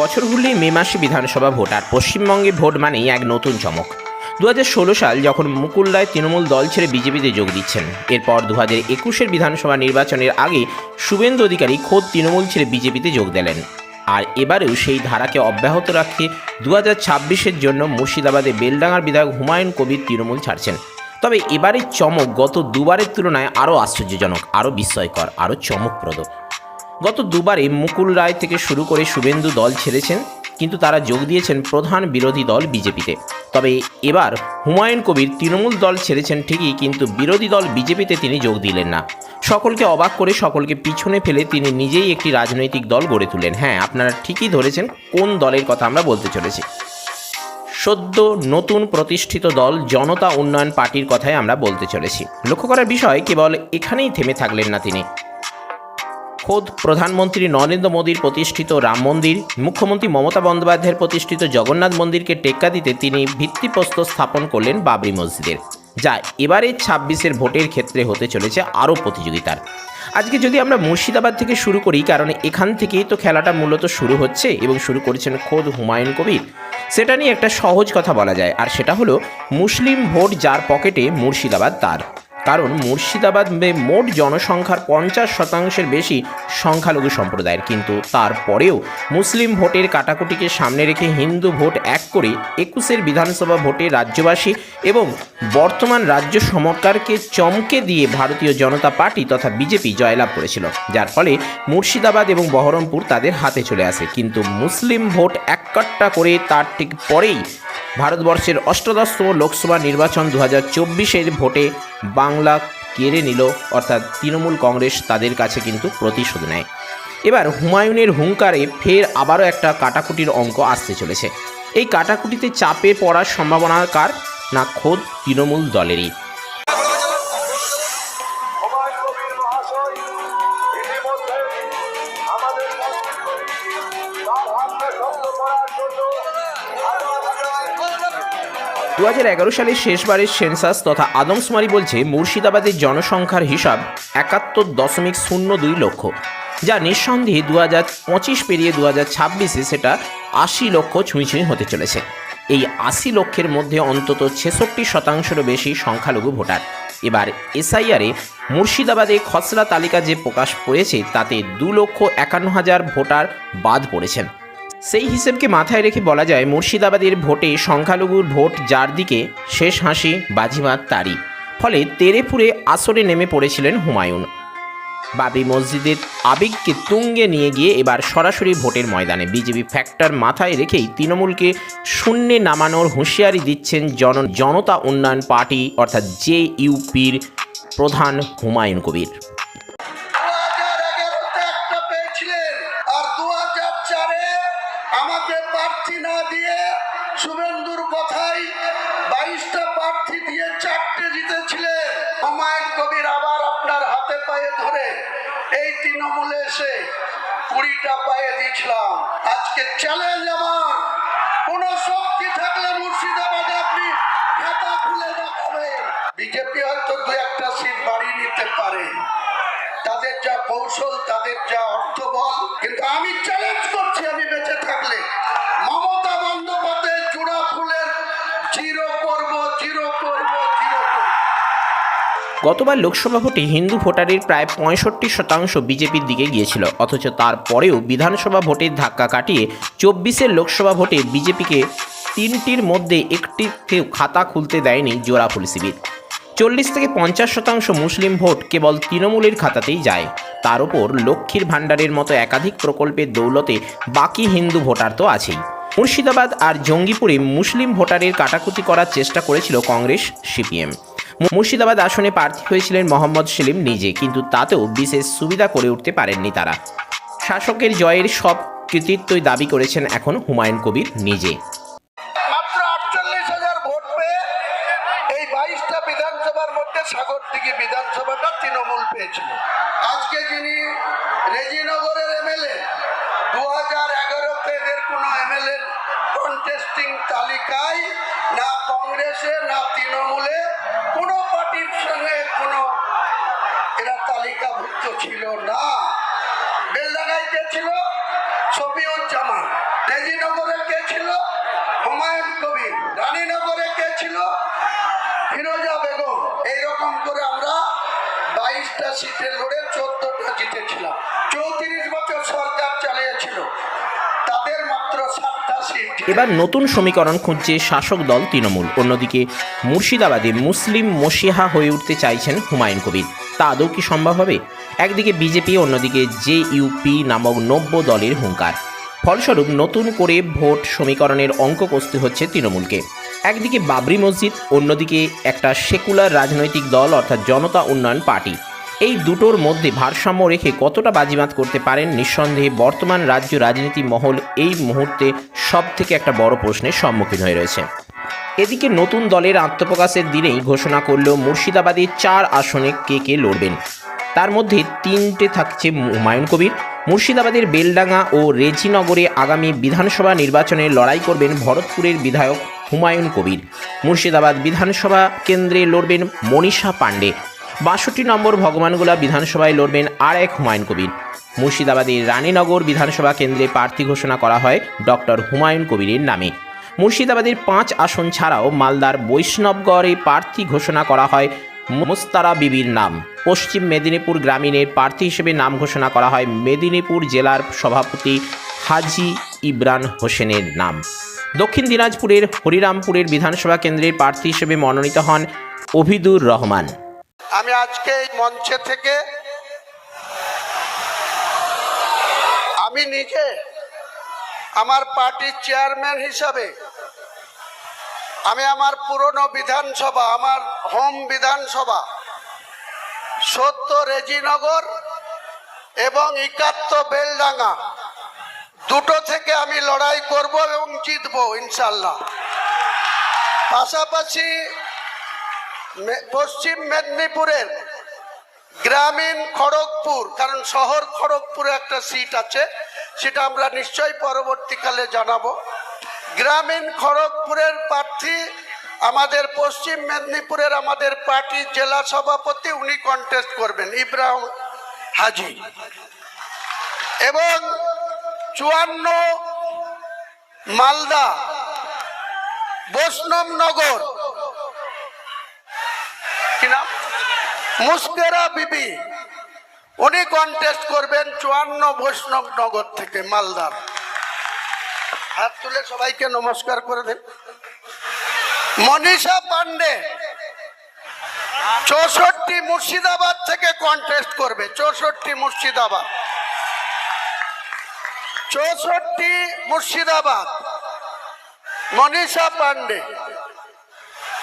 বছর ঘুরলেই মে মাসে বিধানসভা ভোট, আর পশ্চিমবঙ্গে ভোট মানেই এক নতুন চমক। দু হাজার ষোলো সাল যখন মুকুল রায় তৃণমূল দল ছেড়ে বিজেপিতে যোগ দিচ্ছেন, এরপর দু হাজার একুশের বিধানসভা নির্বাচনের আগে শুভেন্দু অধিকারী খোদ তৃণমূল ছেড়ে বিজেপিতে যোগ দিলেন। আর এবারেও সেই ধারাকে অব্যাহত রাখতে দু হাজার ছাব্বিশের জন্য মুর্শিদাবাদে বেলডাঙ্গার বিধায়ক হুমায়ুন কবির তৃণমূল ছাড়ছেন। তবে এবারের চমক গত দুবারের তুলনায় আরও আশ্চর্যজনক, আরও বিস্ময়কর, আরও চমকপ্রদ। গত দুবারে মুকুল রায় থেকে শুরু করে শুভেন্দু দল ছেড়েছেন, কিন্তু তারা যোগ দিয়েছেন প্রধান বিরোধী দল বিজেপিতে। তবে এবার হুমায়ুন কবির তৃণমূল দল ছেড়েছেন ঠিকই, কিন্তু বিরোধী দল বিজেপিতে তিনি যোগ দিলেন না। সকলকে অবাক করে সকলকে পিছনে ফেলে তিনি নিজেই একটি রাজনৈতিক দল গড়ে তুলেন। হ্যাঁ আপনারা ঠিকই ধরেছেন কোন দলের কথা আমরা বলতে চলেছি। সদ্য নতুন প্রতিষ্ঠিত দল জনতা উন্নয়ন পার্টির কথাই আমরা বলতে চলেছি। লক্ষ্য করার বিষয়, কেবল এখানেই থেমে থাকলেন না তিনি। খোদ প্রধানমন্ত্রী নরেন্দ্র মোদীর প্রতিষ্ঠিত রাম মন্দির, মুখ্যমন্ত্রী মমতা বন্দ্যোপাধ্যায়ের প্রতিষ্ঠিত জগন্নাথ মন্দিরকে টেক্কা দিতে তিনি ভিত্তিপ্রস্তর স্থাপন করলেন বাবরি মসজিদের, যা এবারের ছাব্বিশের ভোটের ক্ষেত্রে হতে চলেছে আরও প্রতিযোগিতার। আজকে যদি আমরা মুর্শিদাবাদ থেকে শুরু করি, কারণ এখান থেকেই তো খেলাটা মূলত শুরু হচ্ছে এবং শুরু করেছেন খোদ হুমায়ুন কবির, সেটা নিয়ে একটা সহজ কথা বলা যায়, আর সেটা হলো মুসলিম ভোট যার পকেটে মুর্শিদাবাদ তার। কারণ মুর্শিদাবাদ মোট জনসংখ্যার পঞ্চাশ শতাংশের বেশি সংখ্যালঘু সম্প্রদায়ের। কিন্তু তারপরেও মুসলিম ভোটের কাটাকুটিকে সামনে রেখে হিন্দু ভোট এক করে একুশের বিধানসভা ভোটে রাজ্যবাসী এবং বর্তমান রাজ্য সরকারকে চমকে দিয়ে ভারতীয় জনতা পার্টি তথা বিজেপি জয়লাভ করেছিল, যার ফলে মুর্শিদাবাদ এবং বহরমপুর তাদের হাতে চলে আসে। কিন্তু মুসলিম ভোট এককাট্টা করে তার ঠিক পরেই ভারতবর্ষের অষ্টাদশতম লোকসভা নির্বাচন দু হাজার চব্বিশের ভোটে বাংলা কেড়ে নিল, অর্থাৎ তৃণমূল কংগ্রেস তাদের কাছে কিন্তু প্রতিশোধ নেয়। এবার হুমায়ুনের হুঙ্কারে ফের আবারও একটা কাটাকুটির অঙ্ক আসতে চলেছে। এই কাটাকুটিতে চাপে পড়ার সম্ভাবনা কার? না খোদ তৃণমূল দলেরই। দু সালের শেষবারের সেন্সাস তথা আদমশুমারি বলছে মুর্শিদাবাদের জনসংখ্যার হিসাব একাত্তর দশমিক শূন্য দুই লক্ষ, যা নিঃসন্দেহে দু হাজার পঁচিশ পেরিয়ে দু হাজার ছাব্বিশে সেটা আশি লক্ষ ছুঁই হতে চলেছে। এই আশি লক্ষের মধ্যে অন্তত ছেষট্টি শতাংশেরও বেশি সংখ্যালঘু ভোটার। এবার এসআইআরে মুর্শিদাবাদে খসড়া তালিকা যে প্রকাশ করেছে, তাতে দু লক্ষ একান্ন হাজার ভোটার বাদ পড়েছেন। সেই হিসেবকে মাথায় রেখে বলা যায়, মুর্শিদাবাদের ভোটে সংখ্যালঘুর ভোট যার দিকে, শেষ হাসি, বাজিমাত তারই। ফলে তেরেপুরে আসরে নেমে পড়েছিলেন হুমায়ুন। বাবি মসজিদের আবেগকে তুঙ্গে নিয়ে গিয়ে এবার সরাসরি ভোটের ময়দানে বিজেপি ফ্যাক্টর মাথায় রেখেই তৃণমূলকে শূন্যে নামানোর হুঁশিয়ারি দিচ্ছেন জন, জনতা উন্নয়ন পার্টি, অর্থাৎ জে ইউপির প্রধান হুমায়ুন কবির। আমাকে প্রার্থী না দিয়ে শুভেন্দুর কথাই বাইশটা প্রার্থী দিয়ে চারটে জিতেছিলেন। হুমায়ুন কবির আবার আপনার হাতে পায়ে ধরে। এই তৃণমূলে এসে কুড়িটা পায়ে দিয়েছিলাম আজকে চ্যালেঞ্জ আমার। কোন শক্তি থাকলে মুর্শিদাবাদে আপনি খাতা খুলে দেখাবেন। বিজেপি হয়তো দু একটা সিট বাড়িয়ে নিতে পারে। তাদের যা কৌশল, তাদের যা কিন্তু আমি চ্যালেঞ্জ করছি আমি বেঁচে থাকলে। মমতা বন্দ্যোপাধ্যায় চূড়া ফুলের, জিরো করব জিরো করব, জিরো গতবার লোকসভা ভোটে হিন্দু ভোটারের প্রায় পঁয়ষট্টি শতাংশ বিজেপির দিকে গিয়েছিল, অথচ তারপরেও বিধানসভা ভোটের ধাক্কা কাটিয়ে চব্বিশের লোকসভা ভোটে বিজেপিকে তিনটির মধ্যে একটিতেও খাতা খুলতে দেয়নি জোড়াফুল শিবির। চল্লিশ থেকে পঞ্চাশ শতাংশ মুসলিম ভোট কেবল তৃণমূলের খাতাতেই যায়। তার ওপর লক্ষ্মীর ভাণ্ডারের মতো একাধিক প্রকল্পের দৌলতে বাকি হিন্দু ভোটার তো আছেই। মুর্শিদাবাদ আর জঙ্গিপুরে মুসলিম ভোটারের কাটাকুটি করার চেষ্টা করেছিল কংগ্রেস সিপিএম। মুর্শিদাবাদ আসনে প্রার্থী হয়েছিলেন মোহাম্মদ সেলিম নিজে, কিন্তু তাতেও বিশেষ সুবিধা করে উঠতে পারেননি তারা। শাসকের জয়ের সব কৃতিত্বই দাবি করেছেন এখন হুমায়ুন কবির নিজে। একাই না কংগ্রেসে, না তৃণমূলে, কোনো পার্টির সঙ্গে কোনো এরা তালিকাভুক্ত ছিল না। বেলদাগাইতে কে ছিল? জামান তেজিনগরে কে ছিল? হুমায়ুন কবির। রানীনগরে কে ছিল? ফিরোজা বেগম। এইরকম করে আমরা বাইশটা সিটে লড়ে এবার নতুন সমীকরণ খুঁজছে শাসক দল তৃণমূল। অন্যদিকে মুর্শিদাবাদে মুসলিম মসিহা হয়ে উঠতে চাইছেন হুমায়ুন কবির। তা আদৌ কি সম্ভব হবে? একদিকে বিজেপি, অন্যদিকে জে ইউপি নামক নব্য দলের হুঙ্কার। ফলস্বরূপ নতুন করে ভোট সমীকরণের অঙ্ক কষতে হচ্ছে তৃণমূলকে। একদিকে বাবরি মসজিদ, অন্যদিকে একটা সেকুলার রাজনৈতিক দল, অর্থাৎ জনতা উন্নয়ন পার্টি। এই দুটোর মধ্যে ভারসাম্য রেখে কতটা বাজিমাত করতে পারেন নিঃসন্দেহে বর্তমান রাজ্য রাজনীতি মহল এই মুহূর্তে সব থেকে একটা বড় প্রশ্নের সম্মুখীন হয়ে রয়েছে। এদিকে নতুন দলের আত্মপ্রকাশের দিনেই ঘোষণা করল মুর্শিদাবাদের চার আসনে কে কে লড়বেন। তার মধ্যে তিনটে থাকছে হুমায়ুন কবির। মুর্শিদাবাদের বেলডাঙ্গা ও রেজিনগরে আগামী বিধানসভা নির্বাচনে লড়াই করবেন ভরতপুরের বিধায়ক হুমায়ুন কবির। মুর্শিদাবাদ বিধানসভা কেন্দ্রে লড়বেন মনীষা পাণ্ডে। বাষট্টি নম্বর ভগবানগোলা বিধানসভায় লড়বেন আর এক হুমায়ুন কবির। মুর্শিদাবাদের রানীনগর বিধানসভা কেন্দ্রে প্রার্থী ঘোষণা করা হয় ডক্টর হুমায়ুন কবিরের নামে। মুর্শিদাবাদের পাঁচ আসন ছাড়াও মালদার বৈষ্ণবগড়ে প্রার্থী ঘোষণা করা হয় মুস্তারা বিবির নাম। পশ্চিম মেদিনীপুর গ্রামীণের প্রার্থী হিসেবে নাম ঘোষণা করা হয় মেদিনীপুর জেলার সভাপতি হাজি ইবরান হোসেনের নাম। দক্ষিণ দিনাজপুরের হরিরামপুরের বিধানসভা কেন্দ্রের প্রার্থী হিসেবে মনোনীত হন অভিদুর রহমান। আমি আজকে এই মঞ্চে থেকে আমি নিজে আমার পার্টির চেয়ারম্যান হিসাবে আমি আমার পুরনো বিধানসভা, আমার হোম বিধানসভা সত্য রেজিনগর এবং ইকাত্ত বেলডাঙ্গা দুটো থেকে আমি লড়াই করব এবং জিতবো ইনশাল্লাহ। পাশাপাশি পশ্চিম মেদিনীপুরের গ্রামীণ খড়গপুর, কারণ শহর খড়গপুরে একটা সিট আছে, সেটা আমরা নিশ্চয়ই পরবর্তীকালে জানাব। গ্রামীণ খড়গপুরের প্রার্থী আমাদের পশ্চিম মেদিনীপুরের আমাদের পার্টির জেলা সভাপতি, উনি কন্টেস্ট করবেন, ইব্রাহিম হাজি। এবং চুয়ান্ন মালদা বৈষ্ণবনগর কি নাম মুস্কেরা বিবি, উনি কন্টেস্ট করবেন চুয়ান্ন বৈষ্ণব নগর থেকে মালদার। হাত তুলে সবাইকে নমস্কার করে দেন। মনীষা পান্ডে চৌষট্টি মুর্শিদাবাদ থেকে কন্টেস্ট করবে, চৌষট্টি মুর্শিদাবাদ। চৌষট্টি মুর্শিদাবাদ, মনীষা পান্ডে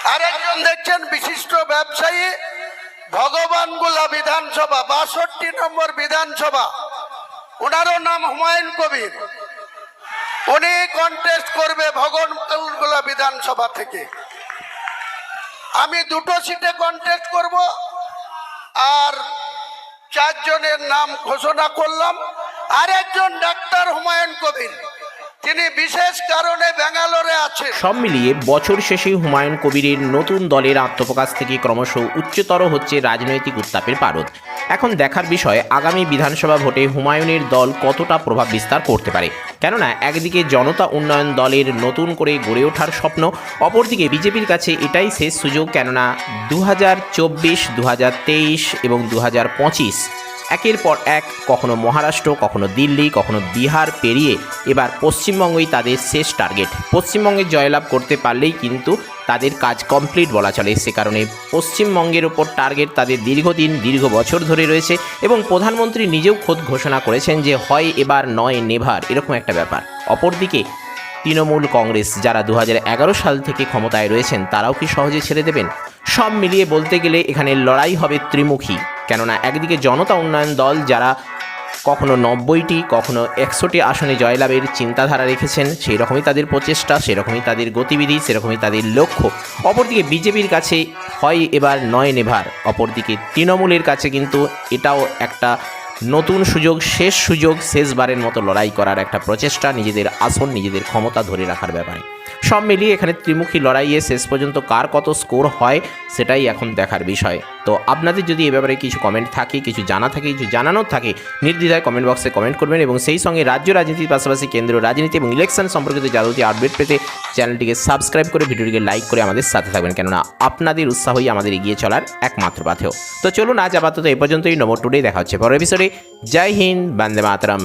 আরেকজন দেখছেন বিশিষ্ট ব্যবসায়ী ভগবানগুলা বিধানসভা, বাষট্টি নম্বর বিধানসভা। ওনারও নাম হুমায়ুন কবির। উনি কন্টেস্ট করবে ভগবানগুলা বিধানসভা থেকে। আমি দুটো সিটে কন্টেস্ট করব আর চারজনের নাম ঘোষণা করলাম। আরেকজন ডাক্তার হুমায়ুন কবির। তিনি বিশেষ কারণে ব্যাঙ্গালোরে আছেন। সব মিলিয়ে বছর শেষে হুমায়ুন কবিরের নতুন দলের আত্মপ্রকাশ থেকে ক্রমশ উচ্চতর হচ্ছে রাজনৈতিক উত্তাপের পারদ। এখন দেখার বিষয়, আগামী বিধানসভা ভোটে হুমায়ুনের দল কতটা প্রভাব বিস্তার করতে পারে? কেননা, একদিকে জনতা উন্নয়ন দলের নতুন করে গড়ে ওঠার স্বপ্ন, অপরদিকে বিজেপির কাছে এটাই শেষ সুযোগ, কেননা দু হাজার চব্বিশ দু হাজার তেইশ এবং দু হাজার পঁচিশ একের পর এক, কখনো মহারাষ্ট্র, কখনো দিল্লি, কখনো বিহার পেরিয়ে এবার পশ্চিমবঙ্গই তাদের শেষ টার্গেট। পশ্চিমবঙ্গে জয়লাভ করতে পারলেই কিন্তু তাদের কাজ কমপ্লিট বলা চলে। সে কারণে পশ্চিমবঙ্গের ওপর টার্গেট তাদের দীর্ঘদিন, দীর্ঘ বছর ধরে রয়েছে এবং প্রধানমন্ত্রী নিজেও খোদ ঘোষণা করেছেন যে হয় এবার নয়, নেভার, এরকম একটা ব্যাপার। অপরদিকে তৃণমূল কংগ্রেস যারা দু হাজার এগারো সাল থেকে ক্ষমতায় রয়েছেন, তারাও কি সহজে ছেড়ে দেবেন? সব মিলিয়ে বলতে গেলে এখানে লড়াই হবে ত্রিমুখী। কেননা একদিকে জনতা উন্নয়ন দল যারা কখনো নব্বইটি, কখনো একশোটি আসনে জয়লাভের চিন্তাধারা রেখেছেন, সেই রকমই তাদের প্রচেষ্টা সেরকমই তাদের গতিবিধি সেরকমই তাদের লক্ষ্য। অপরদিকে বিজেপির কাছে হয় এবার নয় নেভার, অপরদিকে তৃণমূলের কাছে কিন্তু এটাও একটা নতুন সুযোগ, শেষ সুযোগ, শেষবারের মতো লড়াই করার একটা প্রচেষ্টা, নিজেদের আসন, নিজেদের ক্ষমতা ধরে রাখার ব্যাপারে। সব মিলিয়ে এখানে ত্রিমুখী লড়াইয়ে শেষ পর্যন্ত কার কত স্কোর হয় সেটাই এখন দেখার বিষয়। তো আপনাদের যদি এ ব্যাপারে কিছু কমেন্ট থাকে, কিছু জানা থাকে, কিছু জানানোর থাকে, নির্দ্বিধায় কমেন্ট বক্সে কমেন্ট করবেন এবং সেই সঙ্গে রাজ্য রাজনীতির পাশাপাশি কেন্দ্রীয় রাজনীতি এবং ইলেকশন সম্পর্কিত যাবতীয় আপডেট পেতে চ্যানেলটিকে সাবস্ক্রাইব করে ভিডিওটিকে লাইক করে আমাদের সাথে থাকবেন। কেননা আপনাদের উৎসাহই আমাদের এগিয়ে চলার একমাত্র পাথেও তো চলুন আজ আপাতত এ পর্যন্তই। নম্বর টুডে দেখা হচ্ছে পরের এপিসোডে জয় হিন্দ। বন্দে মাতরম।